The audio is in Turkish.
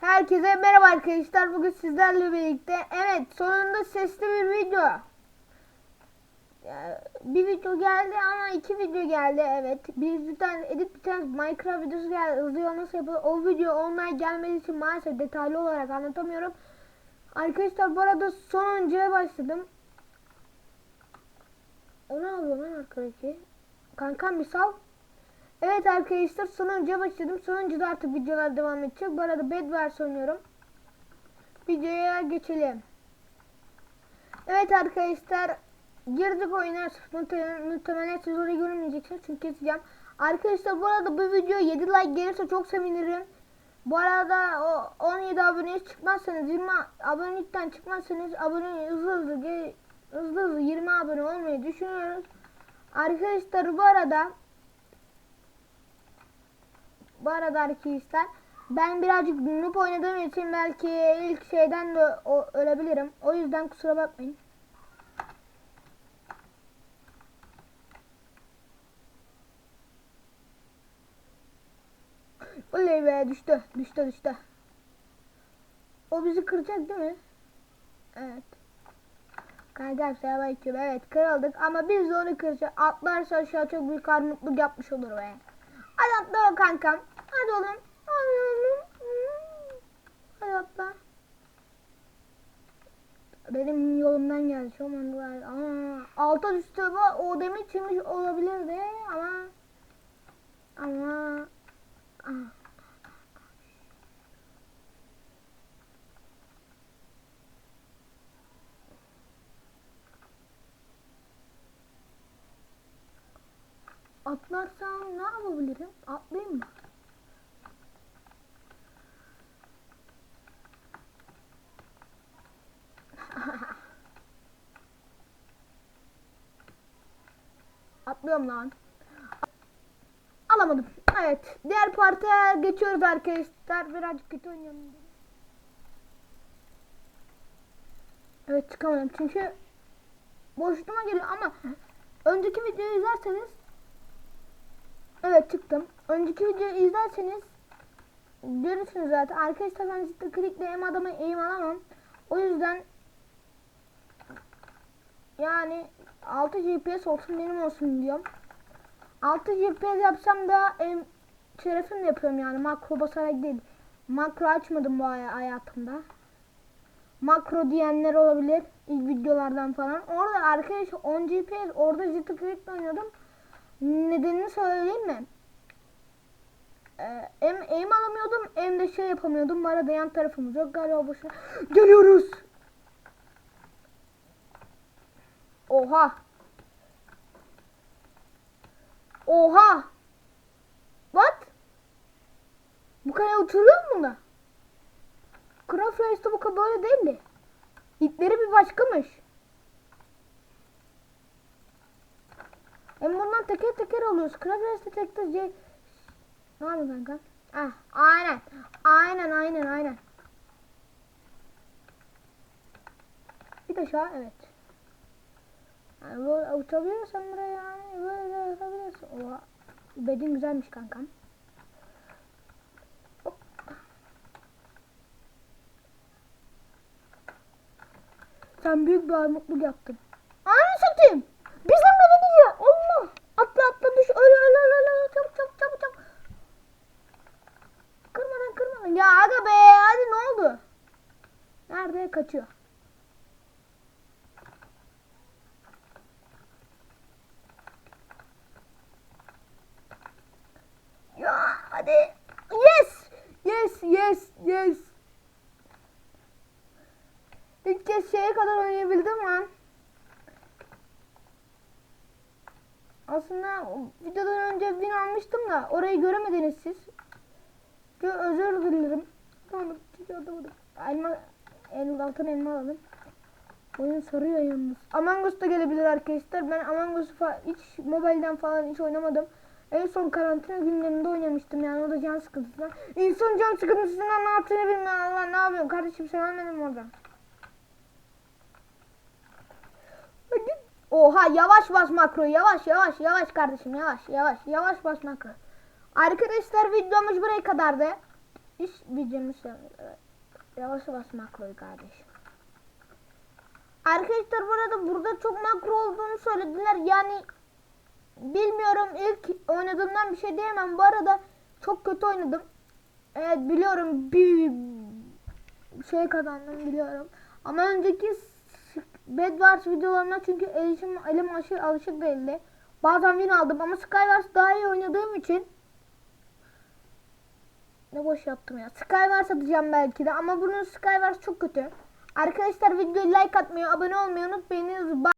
Herkese merhaba arkadaşlar. Bugün sizlerle birlikte evet sonunda sesli bir video. Bir video geldi ama iki video geldi evet. Bir, bir tane edit bir tane Minecraft videosu geldi. Hızlı nasıl yapılır? O video onlar gelmediği için maalesef detaylı olarak anlatamıyorum. Arkadaşlar bu arada sonuncuya başladım. O ne yapıyor lan arkadaki? Kankam bir sal. Evet arkadaşlar sonuncuya başladım. Sonuncuda artık videolar devam edecek. Bu arada Bedwars oynuyorum. Videoya geçelim. Evet arkadaşlar girdik oyuna. Muhtemelen, siz orayı görmeyeceksiniz çünkü keseceğim. Arkadaşlar bu arada bu video 7 like gelirse çok sevinirim. Bu arada o 17 aboneye çıkmazsanız 20 abonelikten çıkmazsanız abone hızlı hızlı hızlı hızlı 20 abone olmayı düşünüyoruz. Arkadaşlar bu arada bu arada arkadaşlar ben birazcık noob oynadığım için belki ilk şeyden de ölebilirim. O yüzden kusura bakmayın. Oley be düştü düştü düştü. O bizi kıracak değil mi? Evet. Kanka selamünaleyküm. Evet kırıldık ama biz de onu kıracağız. Atlarsa aşağı çok büyük armutluk yapmış olur be. Hadi atla kankam. Hadi oğlum. Hadi oğlum. Hadi atla. Benim yolumdan geldi şu an. Aa, alta bu. O demir çimmiş olabilirdi ama ama ah. Atlarsam ne yapabilirim? Atlayayım mı? Atlıyorum lan. Alamadım. Evet. Diğer parta geçiyoruz arkadaşlar. Birazcık kötü oynuyorum. Evet çıkamadım çünkü boşluğuma geliyor ama önceki videoyu izlerseniz Evet çıktım. Önceki videoyu izlerseniz görürsünüz zaten. Arkadaşlar ben ciddi klikle hem adama eğim alamam. O yüzden yani 6 GPS olsun benim olsun diyorum. 6 GPS yapsam da em, şerefimle yapıyorum yani makro basarak değil. Makro açmadım bu hay- hayatımda. Makro diyenler olabilir ilk videolardan falan. Orada arkadaşlar 10 GPS orada ciddi klikle oynuyordum. Nedenini söyleyeyim mi? Ee, hem aim alamıyordum hem de şey yapamıyordum. Bu arada yan tarafımız yok galiba boşuna. Geliyoruz. Oha. Oha. What? Bu kadar uçuruyor mu da? Craft Race'de bu kadar böyle değildi. İpleri bir başkamış. Hem bundan teker teker alıyoruz. Craft tek tek C... Ne yapıyorsun kanka? Ah, aynen. Aynen, aynen, aynen. Bir aşağı, evet. Yani böyle uçabiliyorsan buraya yani böyle yapabilirsin. Oha. Bedin güzelmiş kankam. Hop. Sen büyük bir armutluk yaptın. Nerede kaçıyor? Ya hadi. Yes. Yes yes yes. İlk kez şeye kadar oynayabildim lan. Aslında videodan önce win almıştım da orayı göremediniz siz. Çok özür dilerim. Tamam, çünkü atamadım. Elma, el, altın elma alalım. Oyun sarıyor yalnız. Among Us da gelebilir arkadaşlar. Ben Among Us'u hiç mobilden falan hiç oynamadım. En son karantina günlerinde oynamıştım yani o da can sıkıntısından. İnsan can sıkıntısından ne yaptığını bilmiyor Allah ne yapıyorum kardeşim sen ölmedin orada? Oha yavaş bas makro yavaş yavaş yavaş kardeşim yavaş yavaş yavaş bas makro. Arkadaşlar videomuz buraya kadardı. iş videomu söylüyor. Evet. Yavaş yavaş makroyu kardeşim. Arkadaşlar bu arada burada çok makro olduğunu söylediler. Yani bilmiyorum ilk oynadığımdan bir şey diyemem. Bu arada çok kötü oynadım. Evet biliyorum bir şey kazandım biliyorum. Ama önceki s- Bed Wars videolarına çünkü elim, elim aşırı alışık değildi. Bazen win aldım ama Skywars daha iyi oynadığım için ne boş yaptım ya. Skywars atacağım belki de ama bunun Skywars çok kötü. Arkadaşlar videoyu like atmayı, abone olmayı unutmayınız. Bye.